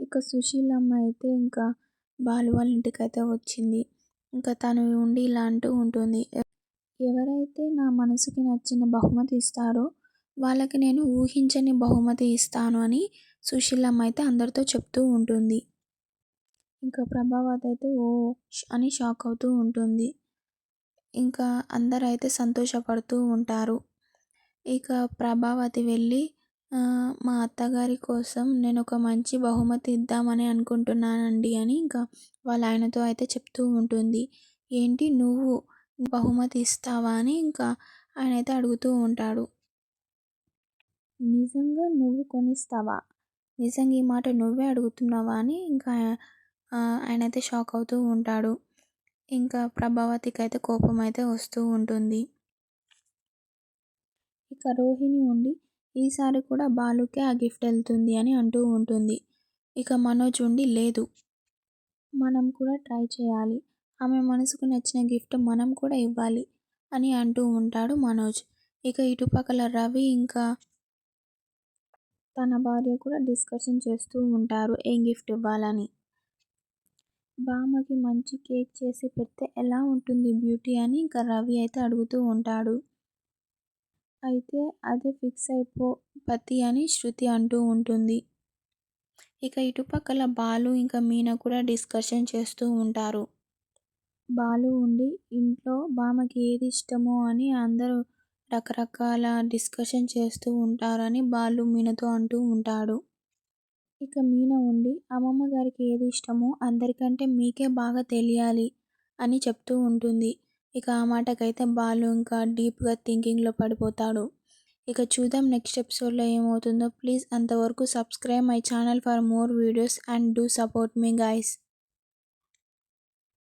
ఇక సుశీలమ్మ అయితే ఇంకా బాలు వాళ్ళ ఇంటికైతే వచ్చింది. ఇంకా తను ఉండి ఇలా అంటూ ఉంటుంది. ఎవరైతే నా మనసుకి నచ్చిన బహుమతి ఇస్తారో వాళ్ళకి నేను ఊహించని బహుమతి ఇస్తాను అని సుశీలమ్మ అయితే అందరితో చెప్తూ ఉంటుంది. ఇంకా ప్రభావతి అయితే ఓ అని షాక్ అవుతూ ఉంటుంది. ఇంకా అందరైతే సంతోషపడుతూ ఉంటారు. ఇక ప్రభావతి వెళ్ళి మా అత్తగారి కోసం నేను ఒక మంచి బహుమతి ఇద్దామని అనుకుంటున్నానండి అని ఇంకా వాళ్ళ ఆయనతో అయితే చెప్తూ ఉంటుంది. ఏంటి నువ్వు బహుమతి ఇస్తావా అని ఇంకా ఆయన అయితే అడుగుతూ ఉంటాడు. నిజంగా నువ్వు కొనిస్తావా? నిజంగా ఈ మాట నువ్వే అడుగుతున్నావా అని ఇంకా ఆయన అయితే షాక్ అవుతూ ఉంటాడు. ఇంకా ప్రభావతికి అయితే కోపం అయితే వస్తూ ఉంటుంది. ఇక రోహిణి ఉండి ఈసారి కూడా బాలుకే ఆ గిఫ్ట్ వెళ్తుంది అని అంటూ ఉంటుంది. ఇక మనోజ్ ఉండి లేదు. మనం కూడా ట్రై చేయాలి. ఆమె మనసుకు నచ్చిన గిఫ్ట్ మనం కూడా ఇవ్వాలి అని అంటూ ఉంటాడు మనోజ్. ఇక ఇటుపక్కల రవి ఇంకా తన భార్య కూడా డిస్కషన్ చేస్తూ ఉంటారు ఏం గిఫ్ట్ ఇవ్వాలని. బామ్మకి మంచి కేక్ చేసి పెడితే ఎలా ఉంటుంది బ్యూటీ అని ఇంకా రవి అయితే అడుగుతూ ఉంటాడు. అయితే అదే ఫిక్స్ అయిపో పతి అని శృతి అంటూ ఉంటుంది. ఇక ఇటుపక్కల బాలు ఇంకా మీనా కూడా డిస్కషన్ చేస్తూ ఉంటారు. బాలు ఉండి ఇంట్లో బామకి ఏది ఇష్టమో అని అందరూ రకరకాల డిస్కషన్ చేస్తూ ఉంటారని బాలు మీనతో అంటూ ఉంటాడు. ఇక మీన ఉండి అమ్మమ్మ గారికి ఏది ఇష్టమో అందరికంటే మీకే బాగా తెలియాలి అని చెప్తూ ఉంటుంది. ఇక ఆ మాటకైతే బాలు ఇంకా డీప్గా థింకింగ్లో పడిపోతాడు. ఇక చూద్దాం నెక్స్ట్ ఎపిసోడ్లో ఏమవుతుందో. ప్లీజ్ అంతవరకు subscribe my channel for more videos and do support me guys.